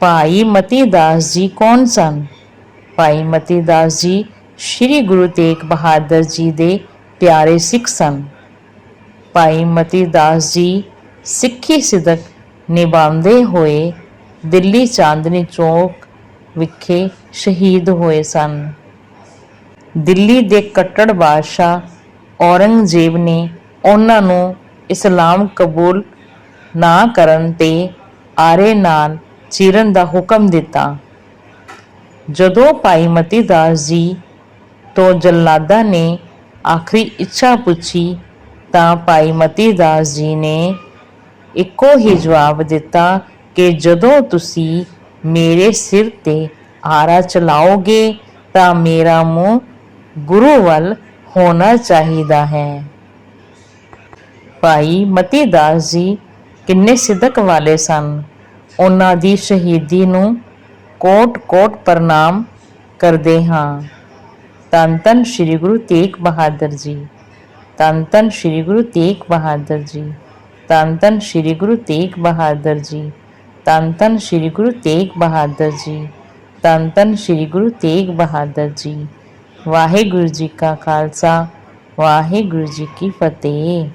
ਭਾਈ ਮਤੀ ਦਾਸ ਜੀ ਕੌਣ ਸਨ? ਭਾਈ ਮਤੀ ਦਾਸ ਜੀ ਸ੍ਰੀ ਗੁਰੂ ਤੇਗ ਬਹਾਦਰ ਜੀ ਦੇ ਪਿਆਰੇ ਸਿੱਖ ਸਨ। ਭਾਈ ਮਤੀ ਦਾਸ ਜੀ ਸਿੱਖੀ ਸਿਦਕ ਨਿਭਾਉਂਦੇ ਹੋਏ ਦਿੱਲੀ ਚਾਂਦਨੀ ਚੌਕ ਵਿਖੇ ਸ਼ਹੀਦ ਹੋਏ ਸਨ। ਦਿੱਲੀ ਦੇ ਕੱਟੜ ਬਾਦਸ਼ਾਹ ਔਰੰਗਜ਼ੇਬ ਨੇ ਉਹਨਾਂ ਨੂੰ ਇਸਲਾਮ ਕਬੂਲ ਨਾ ਕਰਨ ਤੇ ਆਰੇ ਨਾਲ ਚੀਰਨ ਦਾ ਹੁਕਮ ਦਿੱਤਾ। ਜਦੋਂ ਭਾਈ ਮਤੀ ਦਾਸ ਜੀ ਤੋਂ ਜੱਲਾਦਾ ਨੇ ਆਖਰੀ ਇੱਛਾ ਪੁੱਛੀ, ਤਾਂ ਭਾਈ ਮਤੀ ਦਾਸ ਜੀ ਨੇ ਇੱਕੋ ਹੀ ਜਵਾਬ ਦਿੱਤਾ ਕਿ ਜਦੋਂ ਤੁਸੀਂ ਮੇਰੇ ਸਿਰ ਤੇ ਆਰਾ ਚਲਾਓਗੇ, ਤਾਂ ਮੇਰਾ ਮੂੰਹ ਗੁਰੂ ਵੱਲ ਹੋਣਾ ਚਾਹੀਦਾ ਹੈ। ਭਾਈ ਮਤੀ ਦਾਸ ਜੀ ਕਿੰਨੇ ਸਿੱਧਕ ਵਾਲੇ ਸਨ। ਉਹਨਾਂ ਦੀ ਸ਼ਹੀਦੀ ਨੂੰ ਕੋਟ-ਕੋਟ ਪ੍ਰਣਾਮ ਕਰਦੇ ਹਾਂ। ਧੰਨ ਧੰਨ ਸ੍ਰੀ ਗੁਰੂ ਤੇਗ ਬਹਾਦਰ ਜੀ ਧੰਨ ਧੰਨ ਸ੍ਰੀ ਗੁਰੂ ਤੇਗ ਬਹਾਦਰ ਜੀ ਧੰਨ ਧੰਨ ਸ੍ਰੀ ਗੁਰੂ ਤੇਗ ਬਹਾਦਰ ਜੀ ਧੰਨ ਧੰਨ ਸ੍ਰੀ ਗੁਰੂ ਤੇਗ ਬਹਾਦਰ ਜੀ ਧੰਨ ਧੰਨ ਸ੍ਰੀ ਗੁਰੂ ਤੇਗ ਬਹਾਦਰ ਜੀ। ਵਾਹਿਗੁਰੂ ਜੀ ਕਾ ਖਾਲਸਾ, ਵਾਹਿਗੁਰੂ ਜੀ ਕੀ ਫਤਿਹ।